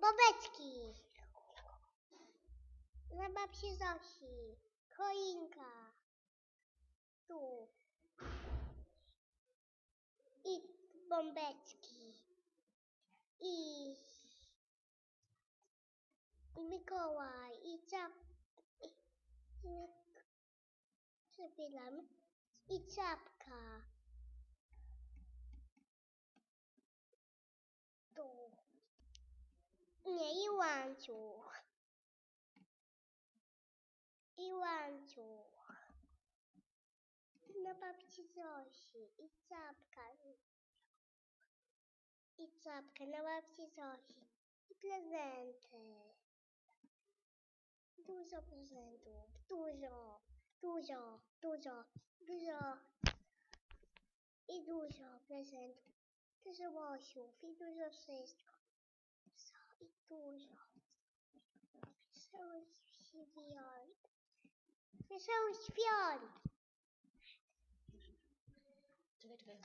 Bobeczki. Dla babci Zosi. Choinka. Tu. I bombeczki. I... I Mikołaj. I czap... I... i. I czapka. Tu. Nie, i łańcuch. I łańcuch. Na babci Zosi. I czapka. I czapka na babci Zosi. I prezenty. Dużo prezentów. Dużo. Dużo. Dużo. Dużo. I dużo prezentów. Dużo łosiów. I dużo wszystko. Dużo. Wesołych świąt. Wesołych świąt. Czekaj, czekaj.